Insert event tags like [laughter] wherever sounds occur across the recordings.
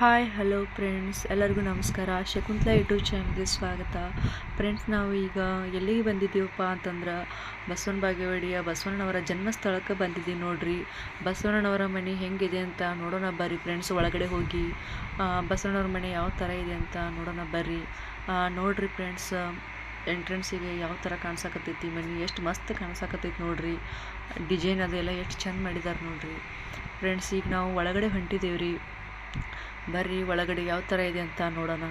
Hi hello friends ಎಲ್ಲರಿಗೂ ನಮಸ್ಕಾರ. Shakuntala YouTube ಚಾನಲ್ಗೆ ಸ್ವಾಗತ. ಫ್ರೆಂಡ್ಸ್ ನಾವು ಈಗ ಎಲ್ಲಿಗೆ ಬಂದಿದ್ದೀವಪ್ಪ ಅಂತಂದ್ರೆ ಬಸವನ ಬಾಗೇವಾಡಿಯ ಬಸವಣ್ಣನವರ ಜನ್ಮಸ್ಥಳಕ್ಕೆ ಬಂದಿದ್ದೀವಿ ನೋಡ್ರಿ. ಬಸವಣ್ಣನವರ ಮನೆ ಹೆಂಗಿದೆ ಅಂತ ನೋಡೋಣ ಬರ್ರಿ ಫ್ರೆಂಡ್ಸ್ ಒಳಗಡೆ ಹೋಗಿ ಬಸವಣ್ಣವ್ರ ಮನೆ ಯಾವ ಥರ ಇದೆ ಅಂತ ನೋಡೋಣ ಬರ್ರಿ. ನೋಡ್ರಿ ಫ್ರೆಂಡ್ಸ್ ಎಂಟ್ರೆನ್ಸಿಗೆ ಯಾವ ಥರ ಕಾಣಿಸಕತ್ತೈತಿ, ಮನೆ ಎಷ್ಟು ಮಸ್ತ್ ಕಾಣಿಸಕತ್ತೈತಿ ನೋಡ್ರಿ. ಡಿಸೈನ್ ಅದೆಲ್ಲ ಎಷ್ಟು ಚೆಂದ ಮಾಡಿದ್ದಾರೆ ನೋಡ್ರಿ. ಫ್ರೆಂಡ್ಸ್ ಈಗ ನಾವು ಒಳಗಡೆ ಹೊಂಟಿದ್ದೇವೆ ರೀ ಬರ್ರಿ, ಒಳಗಡೆ ಯಾವ ಥರ ಇದೆ ಅಂತ ನೋಡೋಣ.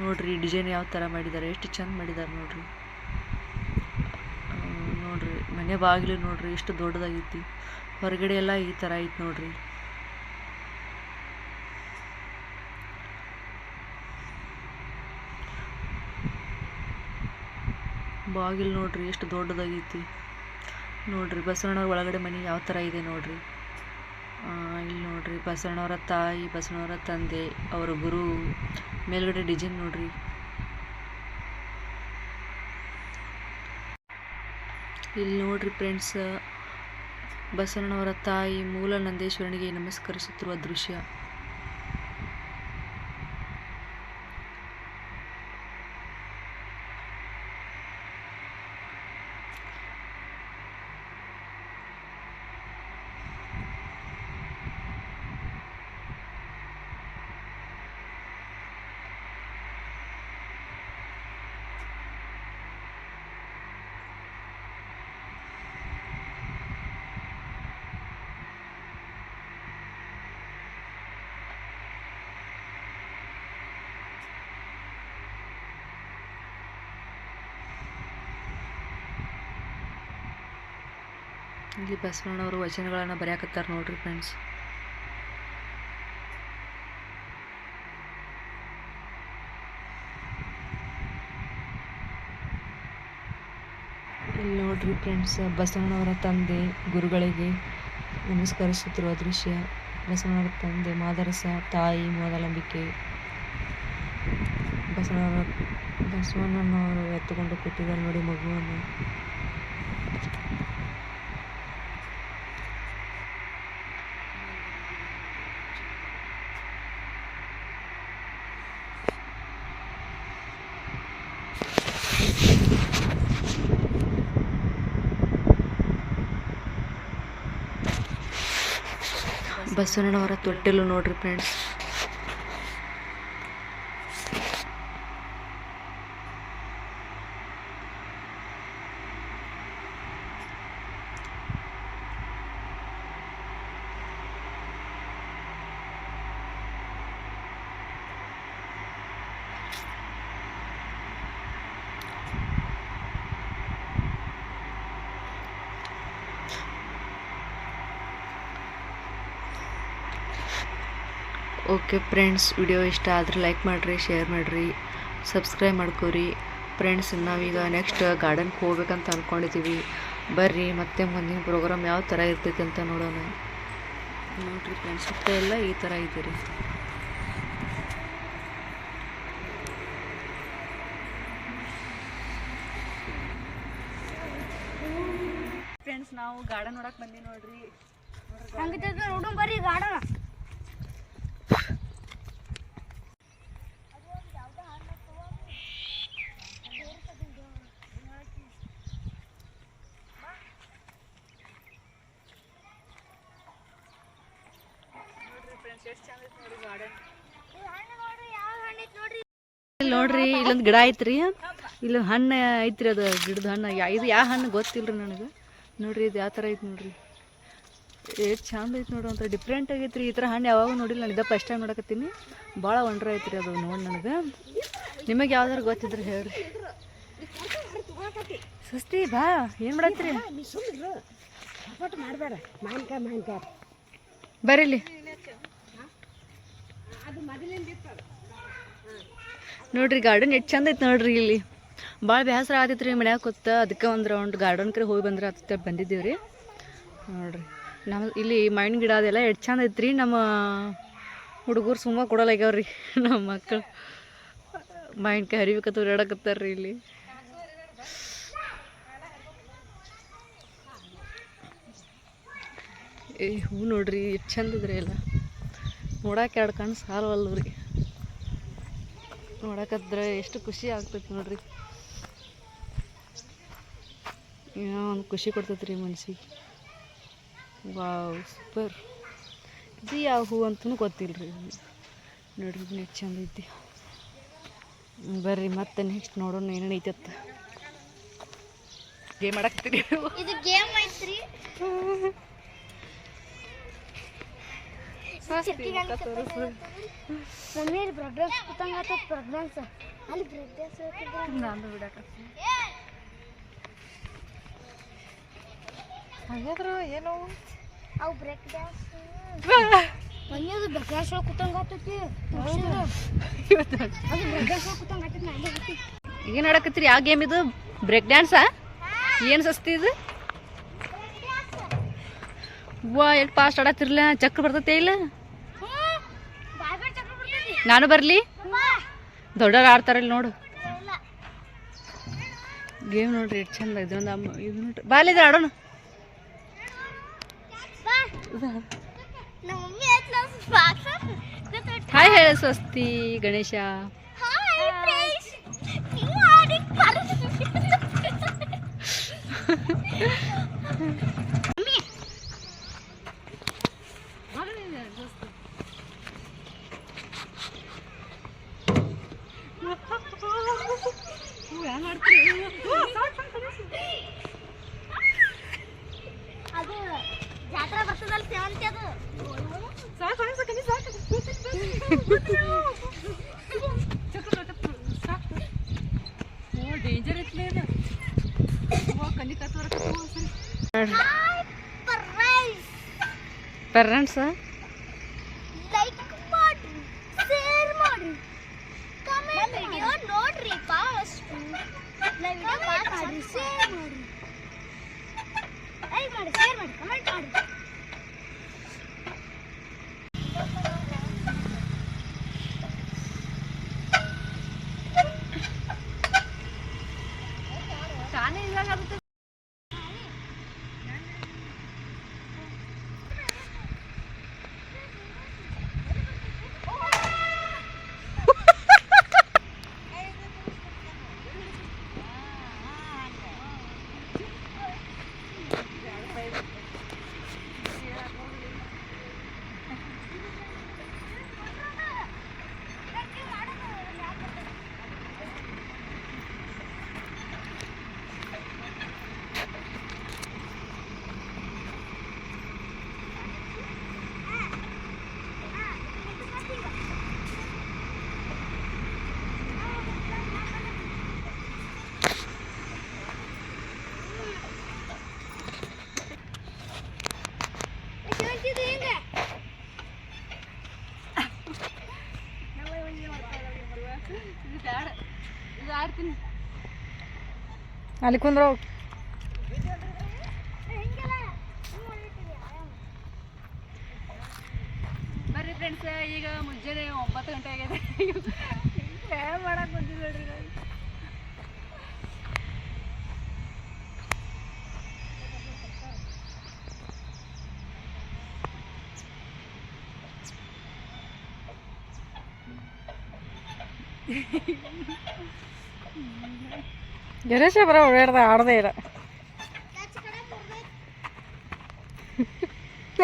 ನೋಡ್ರಿ ಡಿಸೈನ್ ಯಾವ ಥರ ಮಾಡಿದ್ದಾರೆ ಎಷ್ಟು ಚೆಂದ ಮಾಡಿದ್ದಾರೆ ನೋಡ್ರಿ. ನೋಡ್ರಿ, ಮನೆ ಬಾಗಿಲು ನೋಡ್ರಿ, ಎಷ್ಟು ದೊಡ್ಡದಾಗೈತಿ. ಹೊರಗಡೆ ಎಲ್ಲ ಈ ಥರ ಐತಿ ನೋಡ್ರಿ. ಬಾಗಿಲು ನೋಡ್ರಿ, ಎಷ್ಟು ದೊಡ್ಡದಾಗೈತಿ. ನೋಡ್ರಿ ಬಸವಣ್ಣ ಒಳಗಡೆ ಮನೆ ಯಾವ ಥರ ಇದೆ ನೋಡ್ರಿ. ಇಲ್ಲಿ ನೋಡ್ರಿ ಬಸವಣ್ಣವರ ತಾಯಿ, ಬಸವಣ್ಣವರ ತಂದೆ, ಅವರ ಗುರು, ಮೇಲ್ಗಡೆ ಡಿಸೈನ್ ನೋಡ್ರಿ. ಇಲ್ಲಿ ನೋಡ್ರಿ ಫ್ರೆಂಡ್ಸ್, ಬಸವಣ್ಣವರ ತಾಯಿ ಮೂಲ ನಂದೇಶ್ವರನಿಗೆ ನಮಸ್ಕರಿಸುತ್ತಿರುವ ದೃಶ್ಯ. ಇಲ್ಲಿ ಬಸವಣ್ಣವರು ವಚನಗಳನ್ನು ಬರೆಯಾಕತ್ತಾರ ನೋಡ್ರಿ ಫ್ರೆಂಡ್ಸ್ ಇಲ್ಲಿ ನೋಡ್ರಿ ಫ್ರೆಂಡ್ಸ್ ಬಸವಣ್ಣವರ ತಂದೆ ಗುರುಗಳಿಗೆ ನಮಸ್ಕರಿಸುತ್ತಿರುವ ದೃಶ್ಯ. ಬಸವಣ್ಣವರ ತಂದೆ ಮಾದರಸ, ತಾಯಿ ಮೂಲಂಬಿಕೆ ಬಸವಣ್ಣವರ ಬಸವಣ್ಣನವರು ಎತ್ತುಕೊಂಡು ಕೂತಿದ್ದಾರೆ ನೋಡಿ ಮಗುವನ್ನು. ಬಸವಣ್ಣನವರ ತೊಟ್ಟಿಲು ನೋಡ್ರಿ ಫ್ರೆಂಡ್ಸ್ ಓಕೆ ಫ್ರೆಂಡ್ಸ್ ವಿಡಿಯೋ ಇಷ್ಟ ಆದರೆ ಲೈಕ್ ಮಾಡಿರಿ ಶೇರ್ ಮಾಡಿರಿ ಸಬ್ಸ್ಕ್ರೈಬ್ ಮಾಡ್ಕೋರಿ. ಫ್ರೆಂಡ್ಸ್ ನಾವೀಗ ನೆಕ್ಸ್ಟ್ ಗಾರ್ಡನ್ಗೆ ಹೋಗ್ಬೇಕಂತ ಅಂದ್ಕೊಂಡಿದ್ದೀವಿ ಬರ್ರಿ ಮತ್ತೆ ಮುಂದಿನ ಪ್ರೋಗ್ರಾಮ್ ಯಾವ ಥರ ಇರ್ತೈತೆ ಅಂತ ನೋಡೋಣ. ನೋಡಿರಿ ಫ್ರೆಂಡ್ಸ್ ಸುತ್ತ ಎಲ್ಲ ಈ ಥರ ಇದ್ದೀರಿ. ರೀ ಫ್ರೆಂಡ್ಸ್ ನಾವು ಗಾರ್ಡನ್ ನೋಡಕ್ ಬಂದಿ ನೋಡ್ರಿ. ಹಂಗಿದ್ರೆ ನೋಡೋಣ ಬರ್ರಿ ಗಾರ್ಡನ್ ಇಲ್ಲಿ ನೋಡ್ರಿ ಇಲ್ಲೊಂದು ಗಿಡ ಐತ್ರಿ. ಇಲ್ಲಿ ಹಣ್ಣು ಐತ್ರಿ ಅದು ಗಿಡದ ಹಣ್ಣು ಯಾ ಇದು ಯಾವ ಹಣ್ಣು ಗೊತ್ತಿಲ್ರಿ ನನಗೆ. ನೋಡ್ರಿ ಇದು ಯಾವ ಥರ ಐತಿ ನೋಡ್ರಿ. ಎಷ್ಟು ಚಂದ ಐತಿ ನೋಡು ಅಂತ. ಡಿಫ್ರೆಂಟ್ ಆಗೈತ್ರಿ. ಈ ಥರ ಹಣ್ಣು ಯಾವಾಗ ನೋಡಿಲ್ಲ. ನಾನು ಇದ ಫಸ್ಟ್ ಟೈಮ್ ನೋಡಕತ್ತೀನಿ. ಭಾಳ ವಂಡ್ರ ಐತ್ರಿ ಅದು ನೋಡಿ ನನಗೆ. ನಿಮಗೆ ಯಾವ್ದಾರು ಗೊತ್ತಿದ್ರೆ ಹೇಳ್ರಿ. ಸುಸ್ತಿ ಬಾ. ಏನು ಮಾಡತ್ರಿ ಬರ್ರಿ ಇಲ್ಲಿ. ನೋಡ್ರಿ ಗಾರ್ಡನ್ ಎಷ್ಟು ಚಂದ ಐತೆ ನೋಡ್ರಿ ಇಲ್ಲಿ. ಭಾಳ ಬೇಸರ ಆತಿತ್ತು ರೀ ಮನ್ಯಾಗ ಕೂತ. ಅದಕ್ಕೆ ಒಂದು ರೌಂಡ್ ಗಾರ್ಡನ್ ಕಡೆ ಹೋಗಿ ಬಂದ್ರೆ ಅದಕ್ಕೆ ಬಂದಿದ್ದೀವಿ ರೀ. ನೋಡ್ರಿ ನಮ್ಮ ಇಲ್ಲಿ ಮಾವಿನ ಗಿಡ ಅದೆಲ್ಲ ಎಷ್ಟು ಚಂದ ಐತ್ರಿ. ನಮ್ಮ ಹುಡುಗರು ಸುಮ್ಮ ಕೊಡಲಾಗ್ಯಾವ್ರಿ ನಮ್ಮ ಮಕ್ಕಳು ಮಾವಿನಕಾಯಿ ಹರಿಬೇಕತ್ತ ಓಡಾಡಕತ್ತಾರ್ರಿ ಇಲ್ಲಿ. ಏ, ಹೂ ನೋಡ್ರಿ, ಎಷ್ಟು ಚಂದ ಇದ್ರಿ ಎಲ್ಲ. ನೋಡಕ್ಕೆ ಎರಡು ಕಣ್ಣು ಸಾಲವಲ್ಲು ರೀ ನೋಡಕದ್ರೆ ಎಷ್ಟು ಖುಷಿ ಆಗ್ತೈತೆ ನೋಡ್ರಿ. ಏನೋ ಒಂದು ಖುಷಿ ಕೊಡ್ತೈತೆ ರೀ ಮನ್ಸಿಗೆ. Wow super. ಇದು ಯಾವ ಹೂ ಅಂತೂ ಗೊತ್ತಿಲ್ಲ ರೀ ನೋಡ್ರಿ ನೆಟ್ ಚಂದ ಐತಿ. ಬರ್ರಿ ಮತ್ತೆ ನೆಕ್ಸ್ಟ್ ನೋಡೋಣ ಏನೇನು ಐತತ್ತ ಗೇಮ್ ಆಡಕ್ತೀರಿ ಇದು ಗೇಮ್ ಐತ್ರಿ. [laughs] ಮಮ್ಮಿ ಬ್ರೆಡ್ ಡ್ಯಾನ್ಸ್ ಕೂತಂಗ ಬ್ರೆಡ್ ಡ್ಯಾನ್ಸ್ ಅಲ್ಲಿ ಬ್ರೆಡ್ ಡ್ಯಾನ್ಸ್ ನಾನು ಬಿಡಕ ಹಾಗಾದ್ರು ಏನೋ ಅವು ಬ್ರೇಕ್ ಡ್ಯಾನ್ಸ್ ಮಮ್ಮಿ ಅದು ಬ್ರೇಕ್ ಡ್ಯಾನ್ಸ್ ಕೂತಂಗ ಆತತಿ ಅದು ಬ್ರೇಕ್ ಡ್ಯಾನ್ಸ್ ಕೂತಂಗ ಆತತಿ ನಾ ಏನು ಆಡಕತ್ತೀರಿ ಯಾವ ಗೇಮ್ ಇದು ಬ್ರೇಕ್ ಡ್ಯಾನ್ಸಾ ಏನು ಸಸ್ತಿ ಇದು ವಾ ಎಷ್ಟು ಫಾಸ್ಟ್ ಆಡತ್ತಿರ್ಲ ಚಕ್ರ ಬರ್ತೈತೆ ಇಲ್ಲ ಬಾಯ್ ಬಾಯ್ ಚಕ್ರ ಬರ್ತೈತಿ ನಾನು ಬರಲಿ? ದೊಡ್ಡವ್ರು ಆಡ್ತಾರಲ್ಲಿ ನೋಡು. ಗೇಮ್ ನೋಡ್ರಿ ಎಷ್ಟು ಚಂದ ಇದೊಂದು ಅಮ್ಮ ಇದು ನೋಡ್ರಿ ಬಾಲಿದ್ರೆ ಆಡೋಣ. ಹಾಯ್ ಹೇಳ ಸ್ವಸ್ತಿ ಗಣೇಶ ಹಾಯ್ ಫ್ರೆಂಡ್ಸ್ ನೀವು ಆಡಿ ಮಮ್ಮಿ ಅದು ಜಾತ್ರೆ ಬರ್ತದಲ್ಲ ಸೇವಂತಿ ಅದು ಡೇಂಜರ್ ಐತ್ಲೇ ಇದು ಹಾಯ್ ಪ್ರೈಸ್ ಪೇರೆಂಟ್ಸ್ ಲೈಕ್ ಮಾಡ್ರಿ ಶೇರ್ ಮಾಡ್ರಿ ಕಮೆಂಟ್ ವಿಡಿಯೋ ನೋಡ್ರಿ ಭಾಳಷ್ಟು ವಿಡಿಯೋ ಮಾಡ್ರಿ ಶೇರ್ ಮಾಡ್ರಿ ಲೈಕ್ ಮಾಡಿ ಶೇರ್ ಮಾಡಿ ಕಮೆಂಟ್ ಮಾಡಿ ಅಲ್ಲಿ ಕುಂದ್ರ ಬರ್ರಿ ಫ್ರೆಂಡ್ಸ್ ಈಗ ಮುಂಜಾನೆ ಒಂಬತ್ತು ಗಂಟೆ ಆಗಿದೆ ಮಾಡಕ್ ಮಾಡಕ್ಕೆ ಬಂದಿದ್ದು ನೋಡ್ರಿ ನಾವು. ಗಣೇಶ ಬರ ಓಡಾಡ್ದ ಆಡದೇ ಇಲ್ಲ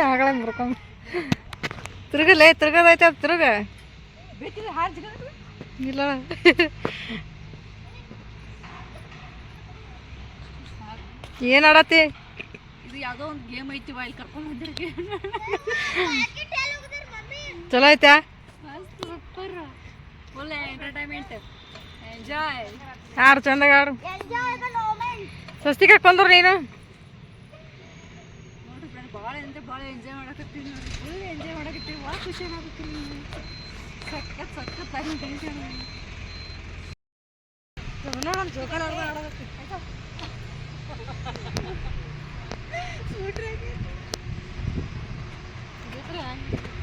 ಆಗಲೇ ಮುರ್ಕೊಂಡು ತಿರುಗಲೇ ತಿರುಗದೈತೆ ಅದು ತಿರುಗ ಇಲ್ಲ ಏನು ಆಡತ್ತಿ ಇದು ಯಾವುದೋ ಒಂದು ಗೇಮ್ ಐತಿ ವೈಲ್ ಇಲ್ಲಿ ಕರ್ಕೊಂಡು ಬಂದಿರಿ ಚಲೋ ಐತಾ ಸೂಪರ್ ಒಳ್ಳೆ ಎಂಟರ್ಟೈನ್ಮೆಂಟ್ ಎಂಜಾಯ್ ಆಡು ಚಂದಾಗ ಆಡು ಎಂಜಾಯ್ ದ ಮೂಮೆಂಟ್ ಸ್ವಸ್ತಿ ಕರ್ಕೊಂಡ್ರು ನೀನು? ಭಾಳ ಎಂಜಾಯ್ ಭಾಳ ಎಂಜಾಯ್ ಮಾಡಕತ್ತೀವಿ ನೋಡಿ. ಫುಲ್ ಎಂಜಾಯ್ ಮಾಡಕತ್ತೀವಿ ಭಾಳ ಖುಷಿ ಆಗತ್ತೀವಿ ಸಖತ್ ಸಖತ್ ಆಗಿ ಟೆನ್ಷನ್ ನೋಡೋಣ ಜೋಕಾಲ ಆಡೋದಕ್ಕೆ. ನೋಡ್ರಿ [laughs]